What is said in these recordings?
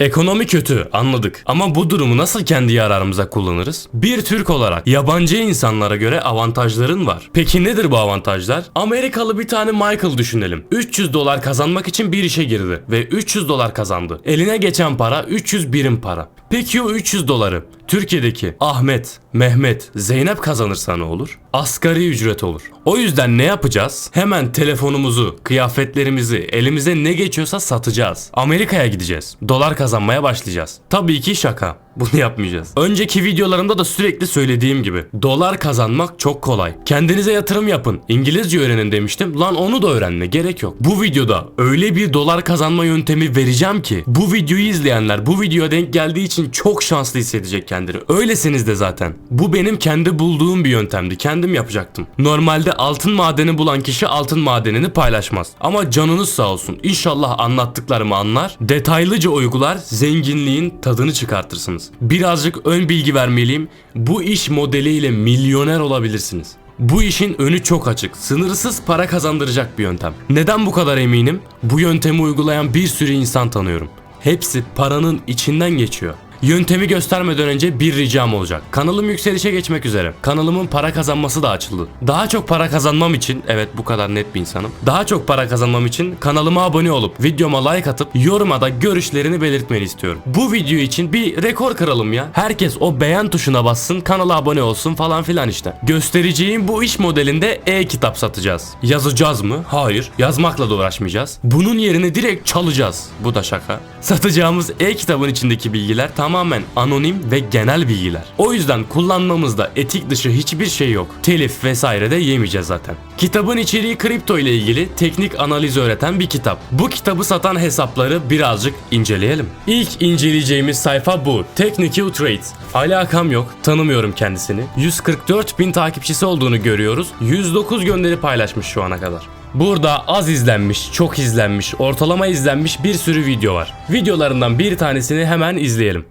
Ekonomi kötü anladık ama bu durumu nasıl kendi yararımıza kullanırız? Bir Türk olarak yabancı insanlara göre avantajların var. Peki nedir bu avantajlar? Amerikalı bir tane Michael düşünelim. 300 dolar kazanmak için bir işe girdi ve 300 dolar kazandı. Eline geçen para 300 birim para. Peki o 300 doları Türkiye'deki Ahmet, Mehmet, Zeynep kazanırsa ne olur? Asgari ücret olur. O yüzden ne yapacağız? Hemen telefonumuzu, kıyafetlerimizi, elimize ne geçiyorsa satacağız. Amerika'ya gideceğiz. Dolar kazanmaya başlayacağız. Tabii ki şaka. Bunu yapmayacağız. Önceki videolarımda da sürekli söylediğim gibi dolar kazanmak çok kolay. Kendinize yatırım yapın. İngilizce öğrenin demiştim. Lan onu da öğrenme gerek yok. Bu videoda öyle bir dolar kazanma yöntemi vereceğim ki bu videoyu izleyenler bu videoya denk geldiği için çok şanslı hissedecek kendini. Öylesiniz de zaten. Bu benim kendi bulduğum bir yöntemdi. Kendim yapacaktım. Normalde altın madeni bulan kişi altın madenini paylaşmaz. Ama canınız sağ olsun. İnşallah anlattıklarımı anlar. Detaylıca uygular. Zenginliğin tadını çıkartırsınız. Birazcık ön bilgi vermeliyim. Bu iş modeliyle milyoner olabilirsiniz. Bu işin önü çok açık. Sınırsız para kazandıracak bir yöntem. Neden bu kadar eminim? Bu yöntemi uygulayan bir sürü insan tanıyorum. Hepsi paranın içinden geçiyor. Yöntemi göstermeden önce bir ricam olacak. Kanalım yükselişe geçmek üzere. Kanalımın para kazanması da açıldı. Daha çok para kazanmam için, evet bu kadar net bir insanım. Daha çok para kazanmam için kanalıma abone olup videoma like atıp yoruma da görüşlerini belirtmeni istiyorum. Bu video için bir rekor kıralım ya. Herkes o beğen tuşuna bassın, kanala abone olsun falan filan işte. Göstereceğim bu iş modelinde e-kitap satacağız. Yazacağız mı? Hayır. Yazmakla da uğraşmayacağız. Bunun yerini direkt çalacağız. Bu da şaka. Satacağımız e-kitabın içindeki bilgiler tamamen anonim ve genel bilgiler. O yüzden kullanmamızda etik dışı hiçbir şey yok. Telif vesaire de yemeyeceğiz zaten. Kitabın içeriği kripto ile ilgili teknik analiz öğreten bir kitap. Bu kitabı satan hesapları birazcık inceleyelim. İlk inceleyeceğimiz sayfa bu. Technical Trades. Alakam yok, tanımıyorum kendisini. 144 bin takipçisi olduğunu görüyoruz. 109 gönderi paylaşmış şu ana kadar. Burada az izlenmiş, çok izlenmiş, ortalama izlenmiş bir sürü video var. Videolarından bir tanesini hemen izleyelim.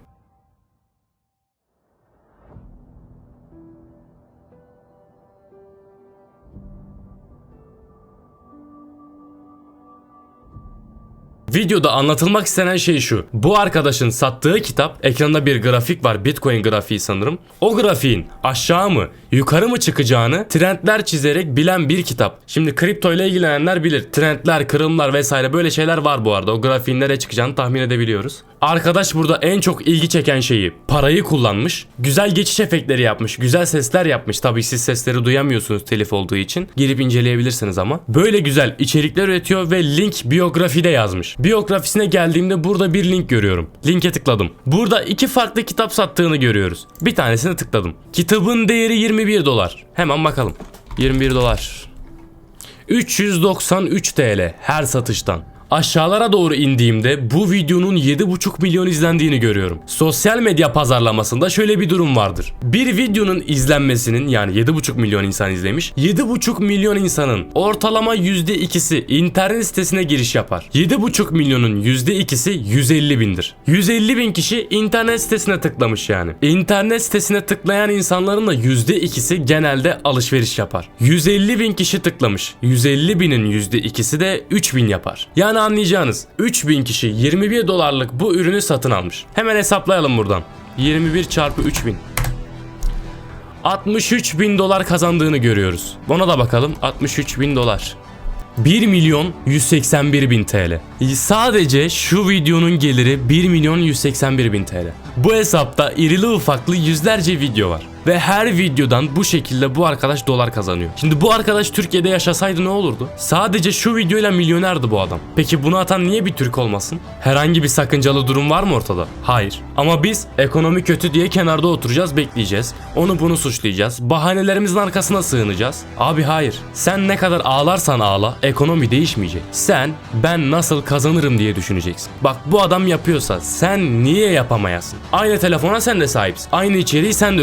Videoda anlatılmak istenen şey şu. Bu arkadaşın sattığı kitap ekranda bir grafik var. Bitcoin grafiği sanırım. O grafiğin aşağı mı yukarı mı çıkacağını trendler çizerek bilen bir kitap. Şimdi kripto ile ilgilenenler bilir. Trendler, kırılımlar vesaire böyle şeyler var bu arada. O grafiğin nereye çıkacağını tahmin edebiliyoruz. Arkadaş burada en çok ilgi çeken şeyi parayı kullanmış. Güzel geçiş efektleri yapmış. Güzel sesler yapmış. Tabii siz sesleri duyamıyorsunuz telif olduğu için. Girip inceleyebilirsiniz ama. Böyle güzel içerikler üretiyor ve link biyografide yazmış. Biyografisine geldiğimde burada bir link görüyorum. Linke tıkladım. Burada iki farklı kitap sattığını görüyoruz. Bir tanesine tıkladım. Kitabın değeri 21 dolar. Hemen bakalım. 21 dolar. 393 TL her satıştan. Aşağılara doğru indiğimde bu videonun 7,5 milyon izlendiğini görüyorum. Sosyal medya pazarlamasında şöyle bir durum vardır. Bir videonun izlenmesinin yani 7,5 milyon insan izlemiş. 7,5 milyon insanın ortalama %2'si internet sitesine giriş yapar. 7,5 milyonun %2'si 150 bindir. 150 bin kişi internet sitesine tıklamış yani. İnternet sitesine tıklayan insanların da %2'si genelde alışveriş yapar. 150 bin kişi tıklamış. 150 binin %2'si de 3000 yapar. Yani anlayacağınız 3000 kişi 21 dolarlık bu ürünü satın almış. Hemen hesaplayalım buradan. 21 çarpı 3000. 63 bin dolar kazandığını görüyoruz. Ona da bakalım. 63 bin dolar. 1 milyon 181 bin TL. Sadece şu videonun geliri 1 milyon 181 bin TL. Bu hesapta irili ufaklı yüzlerce video var. Ve her videodan bu şekilde bu arkadaş dolar kazanıyor. Şimdi bu arkadaş Türkiye'de yaşasaydı ne olurdu? Sadece şu videoyla milyonerdi bu adam. Peki bunu atan niye bir Türk olmasın? Herhangi bir sakıncalı durum var mı ortada? Hayır. Ama biz ekonomi kötü diye kenarda oturacağız bekleyeceğiz. Onu bunu suçlayacağız. Bahanelerimizin arkasına sığınacağız. Abi hayır. Sen ne kadar ağlarsan ağla ekonomi değişmeyecek. Sen ben nasıl kazanırım diye düşüneceksin. Bak bu adam yapıyorsa sen niye yapamayasın? Aynı telefona sen de sahipsin. Aynı içeriği sen de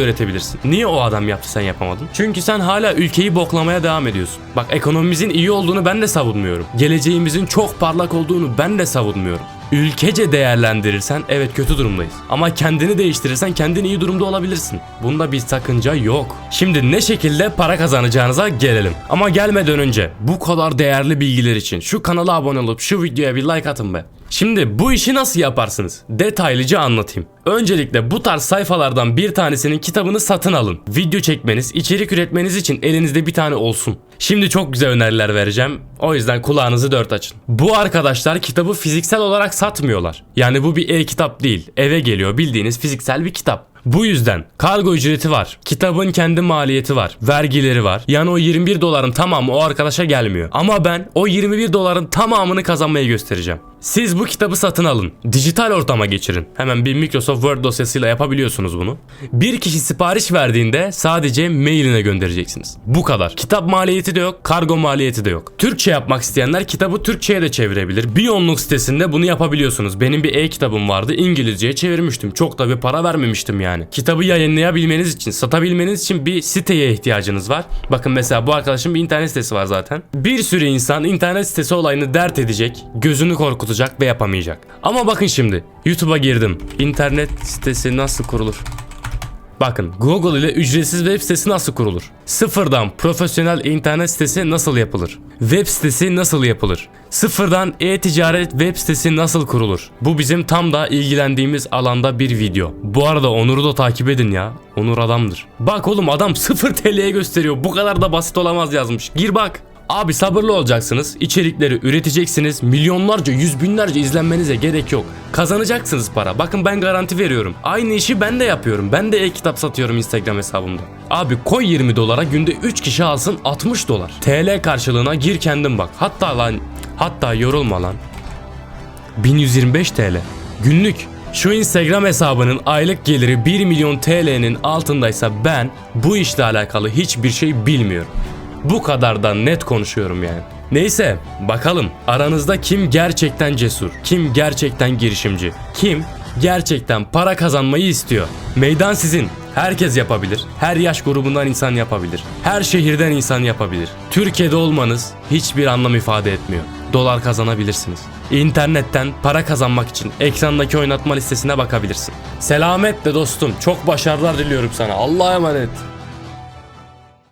üretebilirsin. Niye o adam yaptı sen yapamadın? Çünkü sen hala ülkeyi boklamaya devam ediyorsun. Bak ekonomimizin iyi olduğunu ben de savunmuyorum. Geleceğimizin çok parlak olduğunu ben de savunmuyorum. Ülkece değerlendirirsen evet kötü durumdayız. Ama kendini değiştirirsen kendin iyi durumda olabilirsin. Bunda bir sakınca yok. Şimdi ne şekilde para kazanacağınıza gelelim. Ama gelmeden önce bu kadar değerli bilgiler için şu kanala abone olup şu videoya bir like atın be. Şimdi bu işi nasıl yaparsınız? Detaylıca anlatayım. Öncelikle bu tarz sayfalardan bir tanesinin kitabını satın alın. Video çekmeniz, içerik üretmeniz için elinizde bir tane olsun. Şimdi çok güzel öneriler vereceğim. O yüzden kulağınızı dört açın. Bu arkadaşlar kitabı fiziksel olarak satmıyorlar. Yani bu bir e-kitap değil. Eve geliyor bildiğiniz fiziksel bir kitap. Bu yüzden kargo ücreti var. Kitabın kendi maliyeti var. Vergileri var. Yani o 21 doların tamamı o arkadaşa gelmiyor. Ama ben o 21 doların tamamını kazanmayı göstereceğim. Siz bu kitabı satın alın. Dijital ortama geçirin. Hemen bir Microsoft Word dosyasıyla yapabiliyorsunuz bunu. Bir kişi sipariş verdiğinde sadece mailine göndereceksiniz. Bu kadar. Kitap maliyeti de yok, kargo maliyeti de yok. Türkçe yapmak isteyenler kitabı Türkçe'ye de çevirebilir. Bir yonluk sitesinde bunu yapabiliyorsunuz. Benim bir e-kitabım vardı. İngilizceye çevirmiştim. Çok da bir para vermemiştim yani. Kitabı yayınlayabilmeniz için, satabilmeniz için bir siteye ihtiyacınız var. Bakın mesela bu arkadaşın bir internet sitesi var zaten. Bir sürü insan internet sitesi olayını dert edecek, gözünü korkutacak ve yapamayacak. Ama bakın şimdi YouTube'a girdim. İnternet sitesi nasıl kurulur? Bakın Google ile ücretsiz web sitesi nasıl kurulur? Sıfırdan profesyonel internet sitesi nasıl yapılır? Web sitesi nasıl yapılır? Sıfırdan e-ticaret web sitesi nasıl kurulur? Bu bizim tam da ilgilendiğimiz alanda bir video. Bu arada Onur'u da takip edin ya. Onur adamdır. Bak oğlum adam 0 TL'ye gösteriyor. Bu kadar da basit olamaz yazmış. Gir bak. Abi sabırlı olacaksınız, içerikleri üreteceksiniz, milyonlarca, yüz binlerce izlenmenize gerek yok. Kazanacaksınız para. Bakın ben garanti veriyorum. Aynı işi ben de yapıyorum. Ben de e-kitap satıyorum Instagram hesabımda. Abi koy 20 dolara günde 3 kişi alsın 60 dolar. TL karşılığına gir kendin bak. Hatta lan, hatta yorulma lan. 1125 TL. Günlük. Şu Instagram hesabının aylık geliri 1 milyon TL'nin altındaysa ben bu işle alakalı hiçbir şey bilmiyorum. Bu kadar da net konuşuyorum yani. Neyse bakalım aranızda kim gerçekten cesur, kim gerçekten girişimci, kim gerçekten para kazanmayı istiyor. Meydan sizin. Herkes yapabilir. Her yaş grubundan insan yapabilir. Her şehirden insan yapabilir. Türkiye'de olmanız hiçbir anlam ifade etmiyor. Dolar kazanabilirsiniz. İnternetten para kazanmak için ekrandaki oynatma listesine bakabilirsin. Selametle dostum. Çok başarılar diliyorum sana. Allah'a emanet.